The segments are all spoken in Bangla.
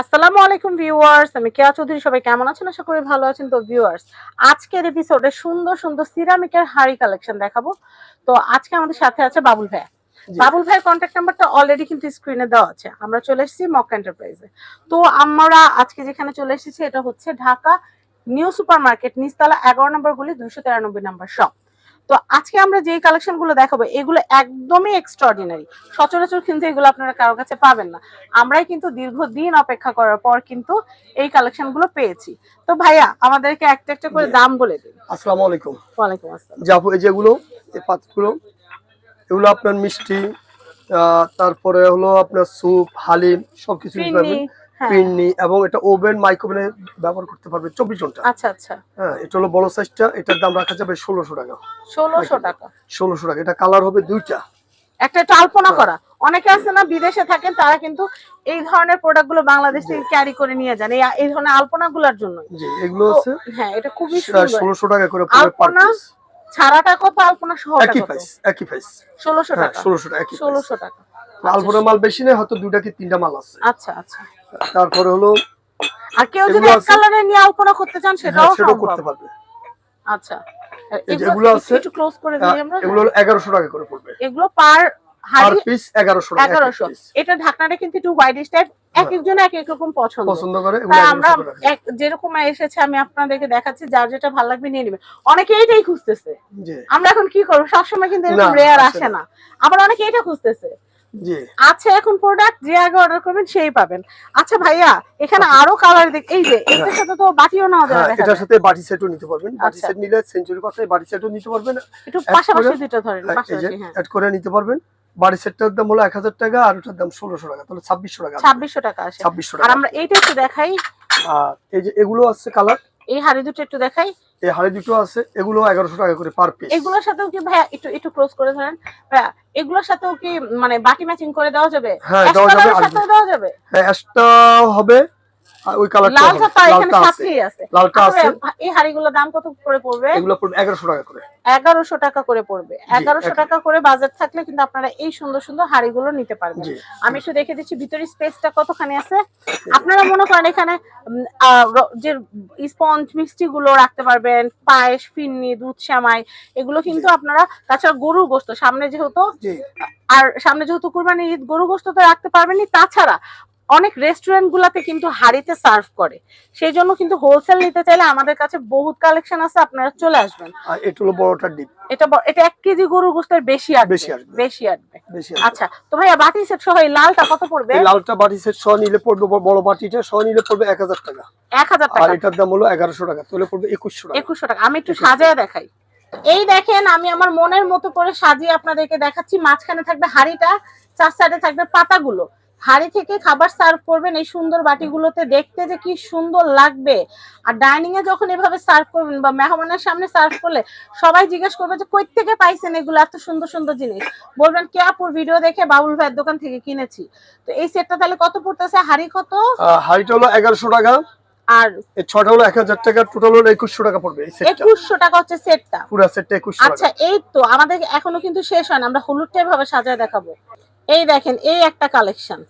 আসসালামু আলাইকুম ভিউয়ার্স আমি কেয়া চৌধুরী সবাই কেমন আছেন? আশা করি ভালো আছেন। তো ভিউয়ার্স আজকের এপিসোডে সুন্দর সুন্দর সিরামিকের হাড়ি কালেকশন দেখাবো। তো আজকে আমাদের সাথে আছে বাবুল ভাই বাবুল ভাইয়ের কন্ট্যাক্ট নাম্বারটা অলরেডি কিন্তু স্ক্রিনে দেওয়া আছে। আমরা চলে এসেছি মক এন্টারপ্রাইজে তো আমরা আজকে যেখানে চলে এসেছি এটা হচ্ছে ঢাকা নিউ সুপার মার্কেট নিচতলা এগারো নম্বর গুলি দুইশো তিরানব্বই নম্বর শপ তো আজকে আমরা যে কালেকশনগুলো দেখাবো এগুলো একদমই এক্সট্রাঅর্ডিনারি সচরাচর কিন্তু এগুলো আপনারা কারও কাছে পাবেন না। আমরাই কিন্তু দীর্ঘদিন অপেক্ষা করার পর কিন্তু এই কালেকশনগুলো পেয়েছি। তো ভাইয়া আমাদেরকে একটা একটা করে দাম বলে দিন। আসসালামু আলাইকুম। ওয়ালাইকুম আসসালাম। এই যেগুলো এই পাত্রগুলো এগুলো আপনার মিষ্টি আহ, তারপরে হলো আপনার স্যুপ হালিম সবকিছু পিন্নি হ্যাঁ পিন্নি এবং এটা ওভেন মাইক্রোভেনে ব্যবহার করতে পারবে চব্বিশ ঘণ্টা। আচ্ছা আচ্ছা। হ্যাঁ এটা হলো বড় সাইজটা এটার দাম রাখা যাবে ষোলোশো টাকা। ষোলোশো টাকা। ষোলোশো টাকা। এটা কালার হবে দুইটা। একটা একটু আলপনা হ্যাঁ। করা। অনেকে আছে না বিদেশে থাকেন তারা কিন্তু এই ধরনের প্রোডাক্টগুলো বাংলাদেশ থেকে ক্যারি করে নিয়ে যান। এই ধরনের আলপনা গুলার জন্য এগুলো আছে হ্যাঁ এটা খুবই ষোলোশো টাকা করে আলপনা ছাড়াটা কত আলপনা সহটা একই প্রাইস একই প্রাইস ষোলোশো টাকা। ষোলোশো টাকা ষোলোশো টাকা। আলপনা মাল বেশি নেই হয়তো দুইটা কি তিনটা মাল আছে। আচ্ছা আচ্ছা। তারপরে হলো আর কেউ যদি এক কালারে নিয়ে আলপনা করতে চান হ্যাঁ, সেটাও সেটাও করতে পারবে। আচ্ছা। এগুলো আছে, একটু ক্লোজ করে দিই আমরা। এগুলো হলো এগারোশো টাকা করে পড়বে। এগুলো পার পার হাড়ি পিস এগারোশো টাকা এগারোশো। এটা ঢাকনাটা কিন্তু একটু হোয়াইটিশ টাইপ এক হ্যাঁ। একজনের এক এক রকম পছন্দ। পছন্দ করে তাই আমরা এক- যেরকম এসেছে আমি আপনাদেরকে দেখাচ্ছি যার যেটা ভালো লাগবে নিয়ে নেবে। অনেকে এইটাই খুঁজতেছে। আমরা এখন কি করব? সবসময় কিন্তু এরকম রেয়ার আসে না। আবার অনেকে এটা খুঁজতেছে। আছে এখন প্রোডাক্ট যে আগে অর্ডার করবেন সেই পাবেন। আচ্ছা ভাইয়া এখানে আরও কালার দেখ এই যে এটার সাথে তো বাটিও নেওয়া হ্যাঁ যাবে দেখা এটার সাথে বাটি সেটও নিতে পারবেন। বাটি আচ্ছা। সেট নিলে সেঞ্চুরি পাশে বাটি সেটও নিতে পারবেন। একটু পাশাপাশি দুটো ধরেন হ্যাঁ, পাশাপাশি হ্যাঁ। অ্যাড করে নিতে পারবেন। বাড়ি সেটটার দাম হলো এক হাজার টাকা আর ওটার দাম ষোলোশো টাকা তাহলে ছাব্বিশশো টাকা। ছাব্বিশশো টাকা আসে। ছাব্বিশশো আর টাকা। আমরা এইটা একটু দেখাই। আর এই যে এগুলো আছে কালার এই হাড়ি দুটো একটু দেখাই। এই হাড়ি দুটো আছে এগুলো এগারোশো টাকা করে পার পিস এগুলোর সাথেও কি ভাইয়া একটু একটু ক্লোজ করে ধরেন? ভাইয়া এগুলোর সাথেও কি মানে বাটি ম্যাচিং করে দেওয়া যাবে? হ্যাঁ, দেওয়া যাবে, দেওয়া যাবে? হ্যাঁ অ্যাশটা হবে ওই কালারটা লালটা এখানে সাথেই আছে। লালটা আছে। এই হাড়িগুলোর দাম কত করে পড়বে? এগুলো পড়বে এগারোশো টাকা করে। এগারোশো টাকা করে পড়বে। টাকা করে বাজেট থাকলে কিন্তু আপনারা এই সুন্দর সুন্দর হাড়িগুলো নিতে পারবেন। আমি একটু দেখে দিচ্ছি ভিতরে স্পেসটা কতখানি আছে? আপনারা মনে করেন এখানে যে স্পঞ্জ মিষ্টি গুলো রাখতে পারবেন পায়েস ফিন্নি দুধ শ্যামাই এগুলো কিন্তু আপনারা তাছাড়া গরুর গোস্ত সামনে যেহেতু আর সামনে যেহেতু কুরবানি ঈদ গরু গোস্ত তো রাখতে পারবেনই। তাছাড়া অনেক রেস্টুরেন্ট গুলাতে কিন্তু হাড়িতে সার্ভ করে। সেই জন্য কিন্তু হোলসেল নিতে চাইলে আমাদের কাছে বহুত কালেকশন আছে আপনারা চলে আসবেন। এটা হলো বড়টা ডিপ। এটা কেজি গরুর গোস্তের বেশি আসবে। বেশি আসবে। বেশি আসবে। আচ্ছা তো ভাইয়া বাটি সেট সহ এই লালটা কত পড়বে? এই লালটা বাটি সেট সহ নিলে পড়বে বড়- বাটিটা সহ নিলে পড়বে এক হাজার টাকা। আর এটার দাম হলো টাকা তাহলে পড়বে টাকা। আমি একটু সাজায় দেখাই। এই দেখেন আমি আমার মনের মতো করে সাজিয়ে আপনাদেরকে দেখাচ্ছি। মাঝখানে থাকবে হাড়িটা চার সাইডে থাকবে পাতাগুলো। হাড়ি থেকে খাবার সার্ভ করবেন এই সুন্দর বাটিগুলোতে। দেখতে যে কি সুন্দর লাগবে। আর ডাইনিং এ যখন এভাবে সার্ভ করবেন বা মেহমানের সামনে সার্ভ করলে সবাই জিজ্ঞেস করবে যে কই থেকে পাইছেন এগুলো? এত সুন্দর সুন্দর জিনিস। বলবেন কে আপুর ভিডিও দেখে বাবুল ভাইয়ের দোকান থেকে কিনেছি। তো এই সেটটা তাহলে কত পড়তেছে? হাড়ি কত? হাড়িটা হলো এগারোশো টাকা। আর এই ছটা হলো এক হাজার টাকা। টোটাল হলো একুশশো টাকা পড়বে একুশশো টাকা হচ্ছে সেটটা পুরো সেটটা একুশশো আচ্ছা এই তো আমাদের এখনও কিন্তু শেষ হয় না। আমরা হলুদটা ভাবে সাজায় দেখাবো। এই দেখেন এই একটা কালেকশন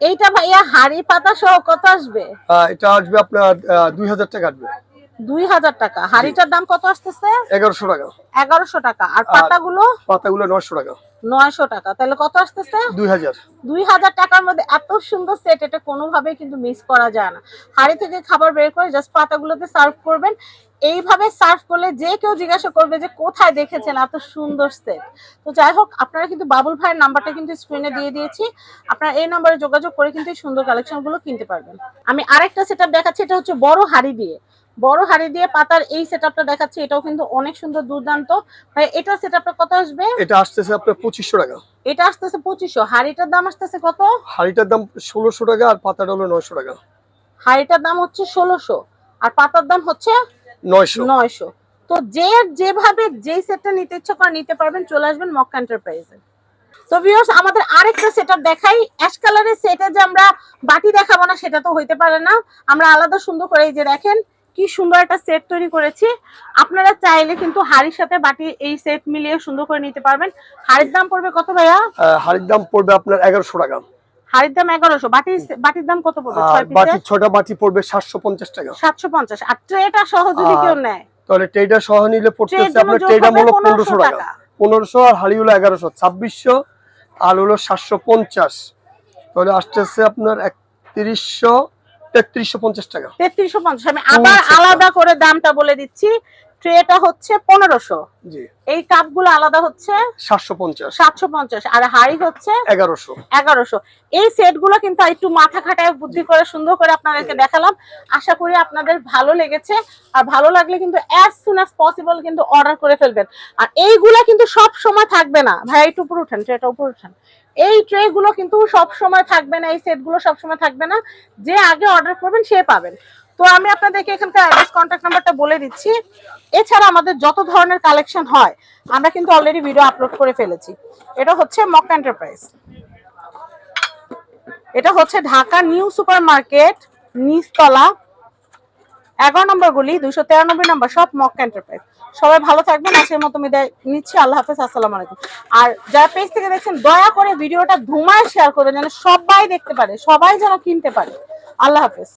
এইটা ভাইয়া হাড়ি পাতা সহ কত আসবে? এটা আসবে আপনার দুই হাজার টাকা আসবে। দুই হাজার টাকা। হাড়িটার দাম কত আসতেছে? এগারোশো টাকা। এগারোশো টাকা। আর পাতাগুলো? পাতাগুলো নয়শো টাকা। নয়শো টাকা। তাহলে কত আসতেছে? দুই হাজার। দুই হাজার টাকার মধ্যে এত সুন্দর সেট এটা কোনোভাবেই কিন্তু মিস করা যায় না। হাড়ি থেকে খাবার বের করে জাস্ট পাতাগুলোতে সার্ভ করবেন। এইভাবে সার্ভ করলে যে কেউ জিজ্ঞাসা করবে যে কোথায় দেখেছেন এত সুন্দর সেট তো যাই হোক আপনারা কিন্তু বাবুল ভাইয়ের নাম্বারটা কিন্তু স্ক্রিনে দিয়ে দিয়েছি। আপনারা এই নাম্বারে যোগাযোগ করে কিন্তু এই সুন্দর কালেকশনগুলো কিনতে পারবেন। আমি আরেকটা সেট দেখাচ্ছি এটা হচ্ছে বড় হাড়ি দিয়ে। বড় হাড়ি দিয়ে পাতার এই সেট সেটআপটা দেখাচ্ছি এটাও কিন্তু অনেক সুন্দর দুর্দান্ত। ভাই এটা সেটআপটা কত আসবে? এটা আসতেছে আপনার পঁচিশশো টাকা। এটা আসতেছে পঁচিশশো। হাড়িটার দাম আসতেছে কত? হাড়িটার দাম ষোলোশো টাকা আর পাতাটা হলো নয়শো টাকা। হাড়িটার দাম হচ্ছে ষোলোশো। আর পাতার দাম হচ্ছে নয়শো। নয়শো। তো যে যেভাবে যেই সেটটা নিতে ইচ্ছা করে নিতে পারবেন চলে আসবেন মক্কা এন্টারপ্রাইজে তো ভিউয়ার্স আমাদের আরেকটা সেটআপ দেখাই। অ্যাশ কালারের সেটে যে আমরা বাটি দেখাবো না সেটা তো হইতে পারে না। আমরা আলাদা সুন্দর করে এই যে দেখেন কি সুন্দর একটা সেট তৈরি করেছি। আপনারা চাইলে কিন্তু হাড়ির সাথে বাটি এই সেট মিলিয়ে সুন্দর করে নিতে পারবেন। হাড়ির দাম পড়বে কত ভাইয়া? হাড়ির দাম পড়বে আপনার এগারোশো টাকা। হাড়ির দাম এগারোশো বাটি বাটির দাম কত পড়বে? বাটি ছটা বাটি পড়বে সাতশো পঞ্চাশ টাকা। সাতশো পঞ্চাশ। আর ট্রেটা সহ যদি কেউ নেয়? তাহলে টেটা সহ নিলে পড়তেছে আপনার যোগ টেটা পনেরোশো টাকা। পনেরোশো আর হাড়ি হলো এগারোশো ছাব্বিশশো আর হলো সাতশো পঞ্চাশ। তাহলে আসতেছে আপনার একত্রিশশো তেত্রিশশো পঞ্চাশ টাকা। তেত্রিশশো পঞ্চাশ। আমি আবার। আলাদা করে দামটা বলে দিচ্ছি। ট্রেটা হচ্ছে পনেরোশো। এই কাপগুলো আলাদা হচ্ছে সাতশো পঞ্চাশ। সাতশো পঞ্চাশ আর হাড়ি হচ্ছে এগারোশো। এগারোশো। এই সেটগুলো কিন্তু একটু মাথা খাটায় বুদ্ধি করে সুন্দর করে আপনাদেরকে দেখালাম। আশা করি আপনাদের ভালো লেগেছে। আর ভালো লাগলে কিন্তু অ্যাজ সুন অ্যাজ পসিবল কিন্তু অর্ডার করে ফেলবেন। আর এইগুলা কিন্তু সব সময় থাকবে না। ভাই একটু উপরে উঠেন ট্রেটা উপরে উঠেন। এই ট্রে গুলো কিন্তু সব সময় থাকবে না এই সেটগুলো সব সময় থাকবে না। যে আগে অর্ডার করবেন সে পাবেন। তো আমি আপনাদেরকে এখানকার অ্যাড্রেস কন্ট্যাক্ট নাম্বারটা বলে দিচ্ছি। এছাড়া আমাদের যত ধরনের কালেকশন হয়, আমরা কিন্তু অলরেডি ভিডিও আপলোড করে ফেলেছি। এটা হচ্ছে মক এন্টারপ্রাইজ এটা হচ্ছে ঢাকা নিউ সুপার মার্কেট নিচতলা, এগারো নম্বর গুলি, দুইশো তেরানব্বই নম্বর সব মক এন্টারপ্রাইজ সবাই ভালো থাকবেন, আজকের মতো বিদায় নিচ্ছি। আল্লাহ হাফেজ, আসসালামু আলাইকুম। আর যারা পেজ থেকে দেখছেন, দয়া করে ভিডিওটা ধুমায় শেয়ার করবেন, যেন সবাই দেখতে পারে, সবাই যেন কিনতে পারে। আল্লাহ হাফেজ।